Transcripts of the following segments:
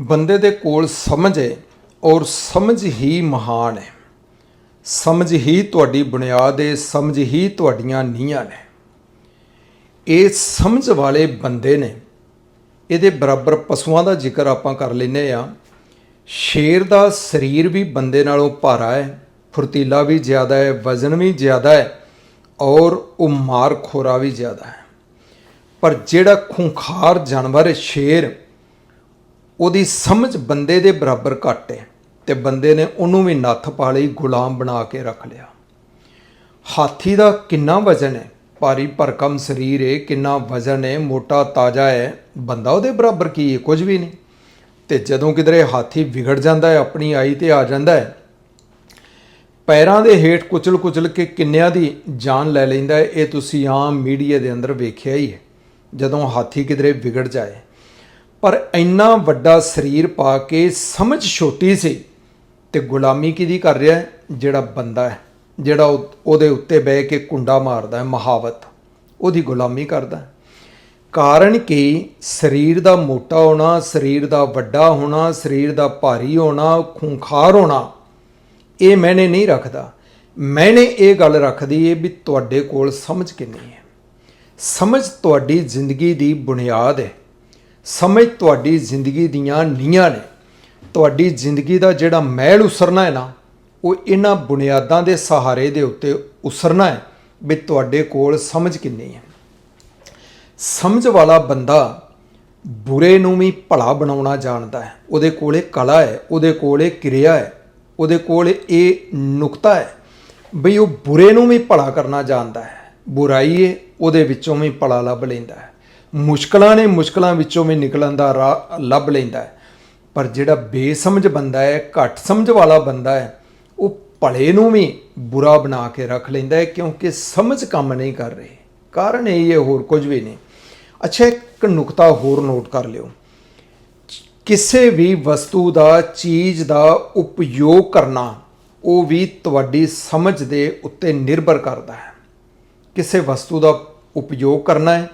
ਬੰਦੇ ਦੇ ਕੋਲ ਸਮਝ ਹੈ ਔਰ ਸਮਝ ਹੀ ਮਹਾਨ ਹੈ ਸਮਝ ਹੀ ਤੁਹਾਡੀ ਬੁਨਿਆਦ ਹੈ ਸਮਝ ਹੀ ਤੁਹਾਡੀਆਂ ਨੀਹਾਂ ਨੇ। ਇਹ ਸਮਝ ਵਾਲੇ ਬੰਦੇ ਨੇ। ਇਹਦੇ ਬਰਾਬਰ ਪਸ਼ੂਆਂ ਦਾ ਜ਼ਿਕਰ ਆਪਾਂ ਕਰ ਲੈਨੇ ਆ। ਸ਼ੇਰ ਦਾ ਸਰੀਰ ਵੀ ਬੰਦੇ ਨਾਲੋਂ ਭਾਰਾ ਹੈ ਫੁਰਤੀਲਾ ਵੀ ਜ਼ਿਆਦਾ ਹੈ ਵਜ਼ਨ ਵੀ ਜ਼ਿਆਦਾ ਹੈ ਔਰ ਉਹ ਮਾਰ ਖੋਰਾ ਵੀ ਜ਼ਿਆਦਾ ਹੈ ਪਰ ਜਿਹੜਾ ਖੁੰਖਾਰ ਜਾਨਵਰ ਸ਼ੇਰ ਉਹਦੀ ਸਮਝ ਬੰਦੇ ਦੇ ਬਰਾਬਰ ਘੱਟ ਹੈ ਤੇ ਬੰਦੇ ਨੇ ਉਹਨੂੰ ਵੀ ਨੱਥ ਪਾ ਲਈ, ਗੁਲਾਮ ਬਣਾ ਕੇ ਰੱਖ ਲਿਆ। ਹਾਥੀ ਦਾ ਕਿੰਨਾ ਵਜ਼ਨ ਹੈ? ਭਾਰੀ ਭਰਕਮ ਸਰੀਰ ਹੈ, ਕਿੰਨਾ ਵਜ਼ਨ ਹੈ, ਮੋਟਾ ਤਾਜ਼ਾ ਹੈ, ਬੰਦਾ ਉਹਦੇ ਬਰਾਬਰ ਕੀ ਹੈ? ਕੁਝ ਵੀ ਨਹੀਂ। ਤੇ ਜਦੋਂ ਕਿਧਰੇ ਹਾਥੀ ਵਿਗੜ ਜਾਂਦਾ ਹੈ, ਆਪਣੀ ਆਈ ਤੇ ਆ ਜਾਂਦਾ ਹੈ, ਪੈਰਾਂ ਦੇ ਹੇਠ ਕੁਚਲ ਕੁਚਲ ਕੇ ਕਿੰਨਿਆਂ ਦੀ ਜਾਨ ਲੈ ਲੈਂਦਾ ਹੈ, ਇਹ ਤੁਸੀਂ ਆਮ ਮੀਡੀਆ ਦੇ ਅੰਦਰ ਵੇਖਿਆ ਹੀ ਹੈ। ਜਦੋਂ ਹਾਥੀ ਕਿਧਰੇ ਵਿਗੜ ਜਾਏ ਪਰ ਇੰਨਾ ਵੱਡਾ ਸਰੀਰ ਪਾ ਕੇ ਸਮਝ ਛੋਟੀ ਸੀ ਤੇ ਗੁਲਾਮੀ ਕਿਹਦੀ ਕਰ ਰਿਹਾ ਹੈ? ਜਿਹੜਾ ਬੰਦਾ ਹੈ, ਜਿਹੜਾ ਉਹ- ਉਹਦੇ ਉੱਤੇ ਬਹਿ ਕੇ ਕੁੰਡਾ ਮਾਰਦਾ ਹੈ, ਮਹਾਵਤ। ਉਹਦੀ ਗੁਲਾਮੀ ਕਰਦਾ ਹੈ। ਕਾਰਨ ਕਿ? ਸਰੀਰ ਦਾ ਮੋਟਾ ਹੋਣਾ, ਸਰੀਰ ਦਾ ਵੱਡਾ ਹੋਣਾ, ਸਰੀਰ ਦਾ ਭਾਰੀ ਹੋਣਾ, ਖੂੰਖਾਰ ਹੋਣਾ, ਇਹ ਮੈਨੇ ਨਹੀਂ ਰੱਖਦਾ। ਮੈਨੇ ਇਹ ਗੱਲ ਰੱਖਦੀ ਹੈ ਵੀ ਤੁਹਾਡੇ ਕੋਲ ਸਮਝ ਕਿੰਨੀ ਹੈ? ਸਮਝ ਤੁਹਾਡੀ ਜ਼ਿੰਦਗੀ ਦੀ ਬੁਨਿਆਦ ਹੈ। ਸਮਝ ਤੁਹਾਡੀ ਜ਼ਿੰਦਗੀ ਦੀਆਂ ਨੀਹਾਂ ਨੇ। ਤੁਹਾਡੀ ਜ਼ਿੰਦਗੀ ਦਾ ਜਿਹੜਾ ਮਹਿਲ ਉਸਰਨਾ ਹੈ ਨਾ, ਉਹ ਇਹਨਾਂ ਬੁਨਿਆਦਾਂ ਦੇ ਸਹਾਰੇ ਦੇ ਉੱਤੇ ਉਸਰਨਾ ਹੈ ਵੀ ਤੁਹਾਡੇ ਕੋਲ ਸਮਝ ਕਿੰਨੀ ਹੈ। ਸਮਝ ਵਾਲਾ ਬੰਦਾ ਬੁਰੇ ਨੂੰ ਵੀ ਭਲਾ ਬਣਾਉਣਾ ਜਾਣਦਾ ਹੈ। ਉਹਦੇ ਕੋਲੇ ਕਲਾ ਹੈ, ਉਹਦੇ ਕੋਲੇ ਕਿਰਿਆ ਹੈ, ਉਹਦੇ ਕੋਲ ਇਹ ਨੁਕਤਾ ਹੈ ਬਈ ਉਹ ਬੁਰੇ ਨੂੰ ਵੀ ਭਲਾ ਕਰਨਾ ਜਾਣਦਾ ਹੈ। ਬੁਰਾਈ ਹੈ ਉਹਦੇ ਵਿੱਚੋਂ ਵੀ ਭਲਾ ਲੱਭ ਲੈਂਦਾ ਹੈ। ਮੁਸ਼ਕਲਾਂ ਨੇ ਮੁਸ਼ਕਲਾਂ ਵਿੱਚੋਂ ਵੀ ਨਿਕਲਣ ਦਾ ਰਾਹ ਲੱਭ ਲੈਂਦਾ ਹੈ। ਪਰ ਜਿਹੜਾ ਬੇਸਮਝ ਬੰਦਾ ਹੈ, ਘੱਟ ਸਮਝ ਵਾਲਾ ਬੰਦਾ ਹੈ, ਉਹ ਭਲੇ ਨੂੰ ਵੀ ਬੁਰਾ ਬਣਾ ਕੇ ਰੱਖ ਲੈਂਦਾ ਹੈ, ਕਿਉਂਕਿ ਸਮਝ ਕੰਮ ਨਹੀਂ ਕਰ ਰਹੀ। ਕਾਰਨ ਇਹ ਹੈ, ਹੋਰ ਕੁਝ ਵੀ ਨਹੀਂ। ਅੱਛਾ, ਇੱਕ ਨੁਕਤਾ ਹੋਰ ਨੋਟ ਕਰ ਲਿਓ। ਕਿਸੇ ਵੀ ਵਸਤੂ ਦਾ, ਚੀਜ਼ ਦਾ ਉਪਯੋਗ ਕਰਨਾ, ਉਹ ਵੀ ਤੁਹਾਡੀ ਸਮਝ ਦੇ ਉੱਤੇ ਨਿਰਭਰ ਕਰਦਾ ਹੈ। ਕਿਸੇ ਵਸਤੂ ਦਾ ਉਪਯੋਗ ਕਰਨਾ ਹੈ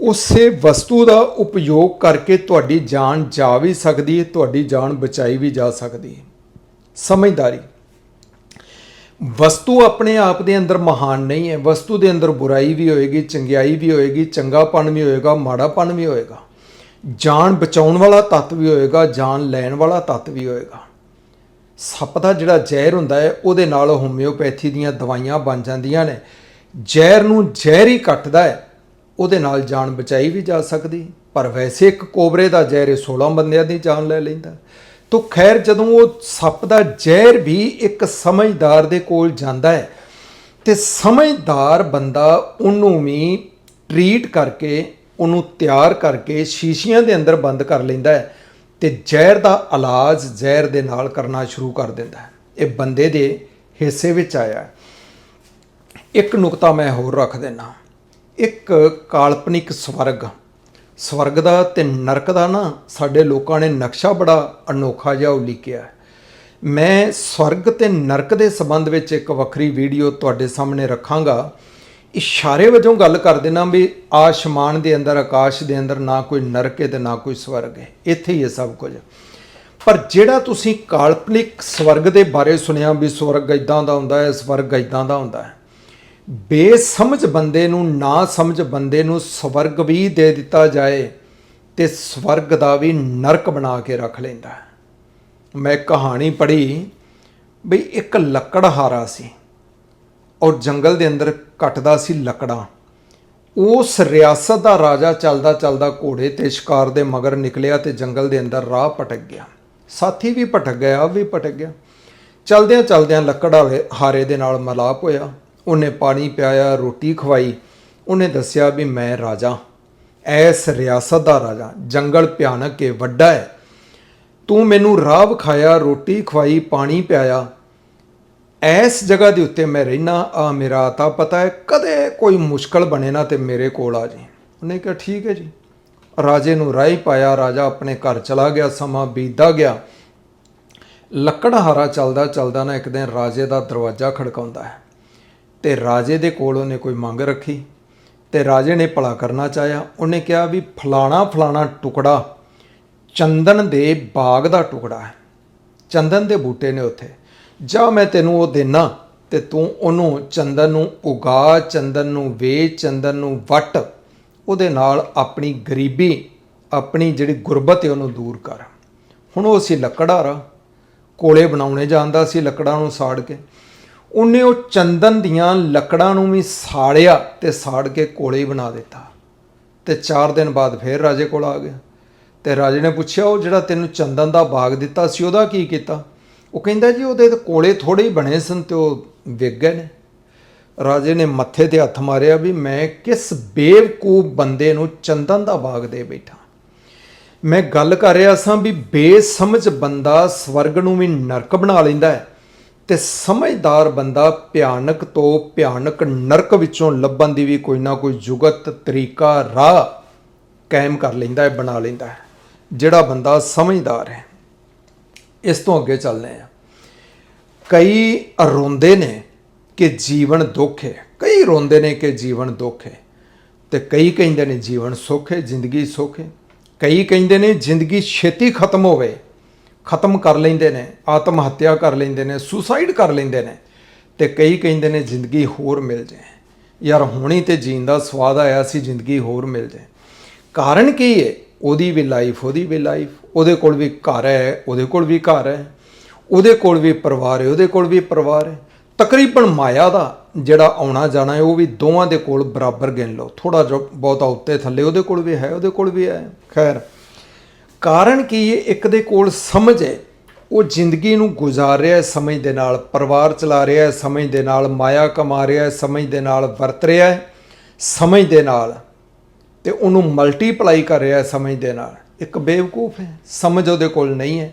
ਉਸੇ ਵਸਤੂ ਦਾ ਉਪਯੋਗ ਕਰਕੇ ਤੁਹਾਡੀ ਜਾਨ ਜਾ ਵੀ ਸਕਦੀ ਹੈ, ਤੁਹਾਡੀ ਜਾਨ ਬਚਾਈ ਵੀ ਜਾ ਸਕਦੀ ਹੈ। ਸਮਝਦਾਰੀ। ਵਸਤੂ ਆਪਣੇ ਆਪ ਦੇ ਅੰਦਰ ਮਹਾਨ ਨਹੀਂ ਹੈ। ਵਸਤੂ ਦੇ ਅੰਦਰ ਬੁਰਾਈ ਵੀ ਹੋਏਗੀ, ਚੰਗਿਆਈ ਵੀ ਹੋਏਗੀ, ਚੰਗਾਪਣ ਵੀ ਹੋਏਗਾ, ਮਾੜਾਪਣ ਵੀ ਹੋਏਗਾ। ਜਾਨ ਬਚਾਉਣ ਵਾਲਾ ਤੱਤ ਵੀ ਹੋਏਗਾ, ਜਾਨ ਲੈਣ ਵਾਲਾ ਤੱਤ ਵੀ ਹੋਏਗਾ। ਸੱਪ ਦਾ ਜਿਹੜਾ ਜ਼ਹਿਰ ਹੁੰਦਾ ਹੈ, ਉਹਦੇ ਨਾਲ ਹੋਮਿਓਪੈਥੀ ਦੀਆਂ ਦਵਾਈਆਂ ਬਣ ਜਾਂਦੀਆਂ ਨੇ। ਜ਼ਹਿਰ ਨੂੰ ਜ਼ਹਿਰ ਹੀ ਕੱਟਦਾ ਹੈ। ਉਹਦੇ ਨਾਲ ਜਾਨ ਬਚਾਈ ਵੀ ਜਾ ਸਕਦੀ। ਪਰ ਵੈਸੇ ਇੱਕ ਕੋਬਰੇ ਦਾ ਜ਼ਹਿਰ 16 ਬੰਦਿਆਂ ਦੀ ਜਾਨ ਲੈ ਲੈਂਦਾ। ਤੋ ਖੈਰ ਜਦੋਂ ਉਹ ਸੱਪ ਦਾ ਜ਼ਹਿਰ ਵੀ ਇੱਕ ਸਮਝਦਾਰ ਦੇ ਕੋਲ ਜਾਂਦਾ ਹੈ, ਤੇ ਸਮਝਦਾਰ ਬੰਦਾ ਉਹਨੂੰ ਵੀ ਟਰੀਟ ਕਰਕੇ, ਉਹਨੂੰ ਤਿਆਰ ਕਰਕੇ ਸ਼ੀਸ਼ੀਆਂ ਦੇ ਅੰਦਰ ਬੰਦ ਕਰ ਲੈਂਦਾ ਹੈ ਤੇ ਜ਼ਹਿਰ ਦਾ ਇਲਾਜ ਜ਼ਹਿਰ ਦੇ ਨਾਲ ਕਰਨਾ ਸ਼ੁਰੂ ਕਰ ਦਿੰਦਾ ਹੈ। ਇਹ ਬੰਦੇ ਦੇ ਹਿੱਸੇ ਵਿੱਚ ਆਇਆ ਇੱਕ ਨੁਕਤਾ ਮੈਂ ਹੋਰ ਰੱਖ ਦੇਣਾ ਇੱਕ ਕਾਲਪਨਿਕ ਸਵਰਗ। ਸਵਰਗ ਦਾ ਤੇ ਨਰਕ ਦਾ ਨਾ ਸਾਡੇ ਲੋਕਾਂ ਨੇ ਨਕਸ਼ਾ ਬੜਾ ਅਨੋਖਾ ਜਿਹਾ ਉਲੀਕਿਆ ਮੈਂ ਸਵਰਗ ਤੇ ਨਰਕ ਦੇ ਸੰਬੰਧ ਵਿੱਚ ਇੱਕ ਵੱਖਰੀ ਵੀਡੀਓ ਤੁਹਾਡੇ ਸਾਹਮਣੇ ਰੱਖਾਂਗਾ। ਇਸ਼ਾਰੇ ਵਜੋਂ ਗੱਲ ਕਰ ਦੇਣਾ ਵੀ ਆਸਮਾਨ ਦੇ ਅੰਦਰ, ਆਕਾਸ਼ ਦੇ ਅੰਦਰ ਨਾ ਕੋਈ ਨਰਕ ਹੈ ਤੇ ਨਾ ਕੋਈ ਸਵਰਗ ਹੈ। ਇੱਥੇ ਹੀ ਹੈ ਸਭ ਕੁਝ। ਪਰ ਜਿਹੜਾ ਤੁਸੀਂ ਕਾਲਪਨਿਕ ਸਵਰਗ ਦੇ ਬਾਰੇ ਸੁਣਿਆ ਵੀ ਸਵਰਗ ਇਦਾਂ ਦਾ ਹੁੰਦਾ ਹੈ, ਸਵਰਗ ਇਦਾਂ ਦਾ ਹੁੰਦਾ ਹੈ ਬੇਸਮਝ ਬੰਦੇ ਨੂੰ ਨਾ ਸਮਝ ਬੰਦੇ ਨੂੰ ਸਵਰਗ ਵੀ ਦੇ ਦਿੱਤਾ ਜਾਏ ਤੇ ਸਵਰਗ ਦਾ ਵੀ ਨਰਕ ਬਣਾ ਕੇ ਰੱਖ ਲੈਂਦਾ ਹੈ। ਮੈਂ ਕਹਾਣੀ ਪੜ੍ਹੀ ਬਈ ਇੱਕ ਲੱਕੜਹਾਰਾ ਸੀ ਔਰ ਜੰਗਲ ਦੇ ਅੰਦਰ ਕੱਟਦਾ ਸੀ ਲੱਕੜਾਂ। ਉਸ ਰਿਆਸਤ ਦਾ ਰਾਜਾ ਚੱਲਦਾ ਚੱਲਦਾ ਘੋੜੇ ਤੇ ਸ਼ਿਕਾਰ ਦੇ ਮਗਰ ਨਿਕਲਿਆ ਤੇ ਜੰਗਲ ਦੇ ਅੰਦਰ ਰਾਹ ਭਟਕ ਗਿਆ। ਸਾਥੀ ਵੀ ਭਟਕ ਗਿਆ ਵੀ ਭਟਕ ਗਿਆ। ਚਲਦਿਆਂ ਚਲਦਿਆਂ ਲੱਕੜ ਵਾਲੇ ਹਾਰੇ ਦੇ ਨਾਲ ਮਲਾਪ ਹੋਇਆ। ਉਹਨੇ ਪਾਣੀ ਪਿਆਇਆ, ਰੋਟੀ ਖਵਾਈ। ਉਹਨੇ ਦੱਸਿਆ ਵੀ ਮੈਂ ਰਾਜਾ। ਐਸ ਰਿਆਸਤ ਦਾ ਰਾਜਾ। ਜੰਗਲ ਭਿਆਨਕ ਹੈ ਵੱਡਾ ਹੈ। ਤੂੰ ਮੈਨੂੰ ਰਾਹ ਵਿਖਾਇਆ ਰੋਟੀ ਖਵਾਈ, ਪਾਣੀ ਪਿਆਇਆ। ਐਸ ਜਗ੍ਹਾ ਦੇ ਉੱਤੇ ਮੈਂ ਰਹਿਣਾ ਆ ਮੇਰਾ ਤਾਂ ਪਤਾ ਹੈ। ਕਦੇ ਕੋਈ ਮੁਸ਼ਕਲ ਬਣੇ ਨਾ ਤੇ ਮੇਰੇ ਕੋਲ ਆ ਜੀ। ਉਹਨੇ ਕਿਹਾ, ਠੀਕ ਹੈ ਜੀ। ਰਾਜੇ ਨੂੰ ਰਾਹ ਹੀ ਪਾਇਆ। ਰਾਜਾ ਆਪਣੇ ਘਰ ਚਲਾ ਗਿਆ। ਸਮਾਂ ਬੀਤਦਾ ਗਿਆ। ਲੱਕੜਹਾਰਾ ਚੱਲਦਾ ਚੱਲਦਾ ਨਾ ਇੱਕ ਦਿਨ ਰਾਜੇ ਦਾ ਦਰਵਾਜ਼ਾ ਖੜਕਾਉਂਦਾ ਹੈ। ਤੇ ਰਾਜੇ ਦੇ ਕੋਲ ਉਹਨੇ ਕੋਈ ਮੰਗ ਰੱਖੀ ਤੇ ਰਾਜੇ ਨੇ ਭਲਾ ਕਰਨਾ ਚਾਹਿਆ। ਉਹਨੇ ਕਿਹਾ ਵੀ ਫਲਾਣਾ ਫਲਾਣਾ ਟੁਕੜਾ ਚੰਦਨ ਦੇ ਬਾਗ ਦਾ ਟੁਕੜਾ ਹੈ। ਚੰਦਨ ਦੇ ਬੂਟੇ ਨੇ ਉੱਥੇ। ਜਾ ਮੈਂ ਤੈਨੂੰ ਉਹ ਦੇਣਾ ਤੇ ਤੂੰ ਉਹਨੂੰ ਚੰਦਨ ਨੂੰ ਉਗਾ, ਚੰਦਨ ਨੂੰ ਵੇਚ ਚੰਦਨ ਨੂੰ ਵਟ। ਉਹਦੇ ਨਾਲ ਆਪਣੀ ਗਰੀਬੀ, ਆਪਣੀ ਜਿਹੜੀ ਗੁਰਬਤ ਹੈ ਉਹਨੂੰ ਦੂਰ ਕਰ। ਹੁਣ ਉਹ ਸੀ ਲੱਕੜਾਰਾ ਕੋਲੇ ਬਣਾਉਣੇ ਜਾਂਦਾ ਸੀ, ਲੱਕੜਾਂ ਨੂੰ ਸਾੜ ਕੇ। ਉਹਨੇ ਉਹ ਚੰਦਨ ਦੀਆਂ ਲੱਕੜਾਂ ਨੂੰ ਵੀ ਸਾੜਿਆ ਤੇ ਸਾੜ ਕੇ ਕੋਲੇ ਬਣਾ ਦਿੱਤਾ। ਤੇ 4 ਦਿਨ ਬਾਅਦ ਫੇਰ ਰਾਜੇ ਕੋਲ ਆ ਗਿਆ। ਤੇ ਰਾਜੇ ਨੇ ਪੁੱਛਿਆ, ਉਹ ਜਿਹੜਾ ਤੈਨੂੰ ਚੰਦਨ ਦਾ ਬਾਗ ਦਿੱਤਾ ਸੀ, ਉਹਦਾ ਕੀ ਕੀਤਾ? ਉਹ ਕਹਿੰਦਾ ਜੀ, ਉਹਦੇ ਕੋਲੇ ਥੋੜੇ ਹੀ ਬਣੇ ਸਨ ਤੇ ਉਹ ਵਿਕ ਗਏ ਨੇ। ਰਾਜੇ ਨੇ ਮੱਥੇ ਤੇ ਹੱਥ ਮਾਰਿਆ ਵੀ ਮੈਂ ਕਿਸ ਬੇਵਕੂਫ ਬੰਦੇ ਨੂੰ ਚੰਦਨ ਦਾ ਬਾਗ ਦੇ ਬੈਠਾ। ਮੈਂ ਗੱਲ ਕਰ ਰਿਹਾ ਸਾਂ ਵੀ ਬੇਸਮਝ ਬੰਦਾ ਸਵਰਗ ਨੂੰ ਵੀ ਨਰਕ ਬਣਾ ਲੈਂਦਾ ਹੈ। ਤੇ ਸਮਝਦਾਰ ਬੰਦਾ ਭਿਆਨਕ ਤੋਂ ਭਿਆਨਕ ਨਰਕ ਵਿੱਚੋਂ ਲੱਭਣ ਦੀ ਵੀ ਕੋਈ ਨਾ ਕੋਈ ਜੁਗਤ, ਤਰੀਕਾ, ਰਾਹ ਕਾਇਮ ਕਰ ਲੈਂਦਾ ਹੈ, ਬਣਾ ਲੈਂਦਾ ਹੈ। ਜਿਹੜਾ ਬੰਦਾ ਸਮਝਦਾਰ ਹੈ, ਇਸ ਤੋਂ ਅੱਗੇ ਚੱਲਦੇ ਆ ਕਈ ਰੋਂਦੇ ਨੇ ਕਿ ਜੀਵਨ ਦੁੱਖ ਹੈ। ਕਈ ਰੋਂਦੇ ਨੇ ਕਿ ਜੀਵਨ ਦੁੱਖ ਹੈ। ਤੇ ਕਈ ਕਹਿੰਦੇ ਨੇ ਜੀਵਨ ਸੁੱਖ ਹੈ, ਜ਼ਿੰਦਗੀ ਸੁੱਖ ਹੈ। ਕਈ ਕਹਿੰਦੇ ਨੇ ਜ਼ਿੰਦਗੀ ਛੇਤੀ ਖਤਮ ਹੋਵੇ। ਖਤਮ ਕਰ ਲੈਂਦੇ ਨੇ, ਆਤਮ ਹੱਤਿਆ ਕਰ ਲੈਂਦੇ ਨੇ, ਸੁਸਾਈਡ ਕਰ ਲੈਂਦੇ ਨੇ ਤੇ ਕਈ ਕਹਿੰਦੇ ਨੇ ਜ਼ਿੰਦਗੀ ਹੋਰ ਮਿਲ ਜਾਏ। ਯਾਰ ਹੁਣੀ ਤੇ ਜੀਣ ਦਾ ਸਵਾਦ ਆਇਆ ਸੀ, ਜ਼ਿੰਦਗੀ ਹੋਰ ਮਿਲ ਜਾਏ। ਕਾਰਨ ਕੀ ਹੈ ਉਹਦੀ ਵੀ ਲਾਈਫ ਉਹਦੀ ਵੀ ਲਾਈਫ ਉਹਦੇ ਕੋਲ ਵੀ ਘਰ ਹੈ, ਉਹਦੇ ਕੋਲ ਵੀ ਘਰ ਹੈ। ਉਹਦੇ ਕੋਲ ਵੀ ਪਰਿਵਾਰ ਹੈ, ਉਹਦੇ ਕੋਲ ਵੀ ਪਰਿਵਾਰ ਹੈ। ਤਕਰੀਬਨ ਮਾਇਆ ਦਾ ਜਿਹੜਾ ਆਉਣਾ ਜਾਣਾ ਹੈ, ਉਹ ਵੀ ਦੋਵਾਂ ਦੇ ਕੋਲ ਬਰਾਬਰ ਗਿਣ ਲਓ। ਥੋੜਾ ਜਿਹਾ ਬਹੁਤਾ ਉੱਤੇ ਥੱਲੇ ਉਹਦੇ ਕੋਲ ਵੀ ਹੈ, ਉਹਦੇ ਕੋਲ ਵੀ ਹੈ। ਖੈਰ ਕਾਰਨ ਕੀ ਹੈ ਇੱਕ ਦੇ ਕੋਲ ਸਮਝ ਹੈ ਉਹ ਜ਼ਿੰਦਗੀ ਨੂੰ ਗੁਜ਼ਾਰ ਰਿਹਾ ਹੈ ਸਮਝ ਦੇ ਨਾਲ, ਪਰਿਵਾਰ ਚਲਾ ਰਿਹਾ ਹੈ ਸਮਝ ਦੇ ਨਾਲ, ਮਾਇਆ ਕਮਾ ਰਿਹਾ ਹੈ ਸਮਝ ਦੇ ਨਾਲ, ਵਰਤ ਰਿਹਾ ਹੈ ਸਮਝ ਦੇ ਨਾਲ ਤੇ ਉਹਨੂੰ ਮਲਟੀਪਲਾਈ ਕਰ ਰਿਹਾ ਹੈ ਸਮਝ ਦੇ ਨਾਲ। ਇੱਕ ਬੇਵਕੂਫ ਹੈ, ਸਮਝ ਉਹਦੇ ਕੋਲ ਨਹੀਂ ਹੈ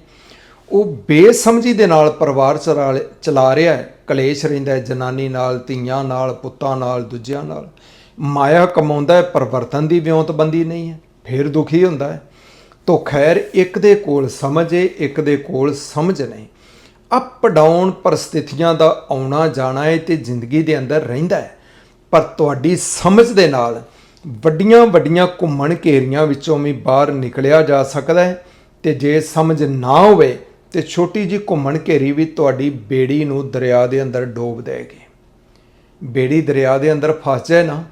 ਉਹ ਬੇਸਮਝੀ ਦੇ ਨਾਲ ਪਰਿਵਾਰ ਚਲਾ ਚਲਾ ਰਿਹਾ ਹੈ ਕਲੇਸ਼ ਰਹਿੰਦਾ ਹੈ ਜਨਾਨੀ ਨਾਲ, ਧੀਆਂ ਨਾਲ, ਪੁੱਤਾਂ ਨਾਲ, ਦੂਜਿਆਂ ਨਾਲ। ਮਾਇਆ ਕਮਾਉਂਦਾ ਹੈ ਪਰਵਰਤਨ ਦੀ ਵਿਉਂਤਬੰਦੀ ਨਹੀਂ ਹੈ ਫਿਰ ਦੁਖੀ ਹੁੰਦਾ ਹੈ ਤੋਂ ਖੈਰ ਇੱਕ ਦੇ ਕੋਲ ਸਮਝ ਏ ਇੱਕ ਦੇ ਕੋਲ ਸਮਝ ਨਹੀਂ। ਅਪ ਡਾਊਨ ਪਰਿਸਥਿਤੀਆਂ ਦਾ ਆਉਣਾ ਜਾਣਾ ਹੈ ਤੇ ਜ਼ਿੰਦਗੀ ਦੇ ਅੰਦਰ ਰਹਿੰਦਾ ਹੈ ਪਰ ਤੁਹਾਡੀ ਸਮਝ ਦੇ ਨਾਲ ਵੱਡੀਆਂ ਵੱਡੀਆਂ ਘੁੰਮਣ ਘੇਰੀਆਂ ਵਿੱਚੋਂ ਵੀ ਬਾਹਰ ਨਿਕਲਿਆ ਜਾ ਸਕਦਾ ਹੈ ਤੇ ਜੇ ਸਮਝ ਨਾ ਹੋਵੇ ਤੇ ਛੋਟੀ ਜੀ ਘੁੰਮਣ ਘੇਰੀ ਵੀ ਤੁਹਾਡੀ ਬੇੜੀ ਨੂੰ ਦਰਿਆ ਦੇ ਅੰਦਰ ਡੋਬ ਦੇਗੀ। ਬੇੜੀ ਦਰਿਆ ਦੇ ਅੰਦਰ ਫਸ ਜਾਏ ਨਾ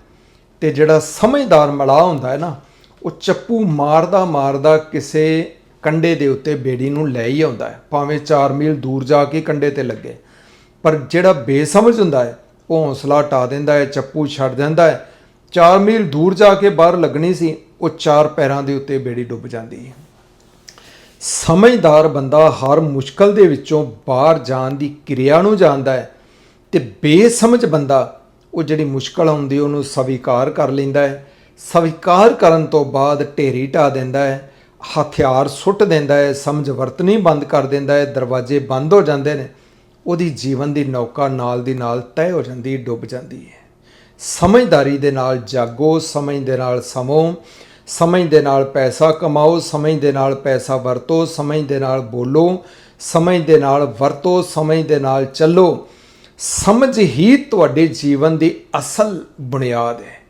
ਤੇ ਜਿਹੜਾ ਸਮਝਦਾਰ ਮਲਾਹ ਹੁੰਦਾ ਹੈ ਨਾ ਉਹ ਚੱਪੂ ਮਾਰਦਾ ਮਾਰਦਾ ਕਿਸੇ ਕੰਡੇ ਦੇ ਉੱਤੇ ਬੇੜੀ ਨੂੰ ਲੈ ਹੀ ਆਉਂਦਾ ਹੈ। ਭਾਵੇਂ 4 ਮੀਲ ਦੂਰ ਜਾ ਕੇ ਕੰਡੇ ਤੇ ਲੱਗੇ। ਪਰ ਜਿਹੜਾ ਬੇਸਮਝ ਹੁੰਦਾ ਹੈ, ਉਹ ਹੌਸਲਾ ਟਾ ਦਿੰਦਾ ਹੈ, ਚੱਪੂ ਛੱਡ ਦਿੰਦਾ ਹੈ। 4 ਮੀਲ ਦੂਰ ਜਾ ਕੇ ਬਾਹਰ ਲੱਗਣੀ ਸੀ, ਉਹ ਚਾਰ ਪੈਰਾਂ ਦੇ ਉੱਤੇ ਬੇੜੀ ਡੁੱਬ ਜਾਂਦੀ ਹੈ। ਸਮਝਦਾਰ ਬੰਦਾ ਹਰ ਮੁਸ਼ਕਲ ਦੇ ਵਿੱਚੋਂ ਬਾਹਰ ਜਾਣ ਦੀ ਕਿਰਿਆ ਨੂੰ ਜਾਣਦਾ ਹੈ ਤੇ ਬੇਸਮਝ ਬੰਦਾ, ਉਹ ਜਿਹੜੀ ਮੁਸ਼ਕਲ ਆਉਂਦੀ ਉਹਨੂੰ ਸਵੀਕਾਰ ਕਰ ਲੈਂਦਾ ਹੈ। ਸਵੀਕਾਰ ਕਰਨ ਤੋਂ ਬਾਅਦ ਢੇਰੀ ਢਾ ਦਿੰਦਾ ਹੈ, ਹਥਿਆਰ ਸੁੱਟ ਦਿੰਦਾ ਹੈ, ਸਮਝ ਵਰਤਣੀ ਬੰਦ ਕਰ ਦਿੰਦਾ ਹੈ, ਦਰਵਾਜ਼ੇ ਬੰਦ ਹੋ ਜਾਂਦੇ ਨੇ। ਉਹਦੀ ਜੀਵਨ ਦੀ ਨੌਕਾ ਨਾਲ ਦੀ ਨਾਲ ਤੈਅ ਹੋ ਜਾਂਦੀ, ਡੁੱਬ ਜਾਂਦੀ ਹੈ। ਸਮਝਦਾਰੀ ਦੇ ਨਾਲ ਜਾਗੋ, ਸਮਝ ਦੇ ਨਾਲ ਸਮੋ, ਸਮਝ ਦੇ ਨਾਲ ਪੈਸਾ ਕਮਾਓ, ਸਮਝ ਦੇ ਨਾਲ ਪੈਸਾ ਵਰਤੋ, ਸਮਝ ਦੇ ਨਾਲ ਬੋਲੋ, ਸਮਝ ਦੇ ਨਾਲ ਵਰਤੋ, ਸਮਝ ਦੇ ਨਾਲ ਚੱਲੋ। ਸਮਝ ਹੀ ਤੁਹਾਡੇ ਜੀਵਨ ਦੀ ਅਸਲ ਬੁਨਿਆਦ ਹੈ।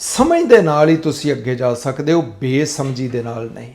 ਸਮਝ ਦੇ ਨਾਲ ਹੀ ਤੁਸੀਂ ਅੱਗੇ ਜਾ ਸਕਦੇ ਹੋ ਬੇਸਮਝੀ ਦੇ ਨਾਲ ਨਹੀਂ।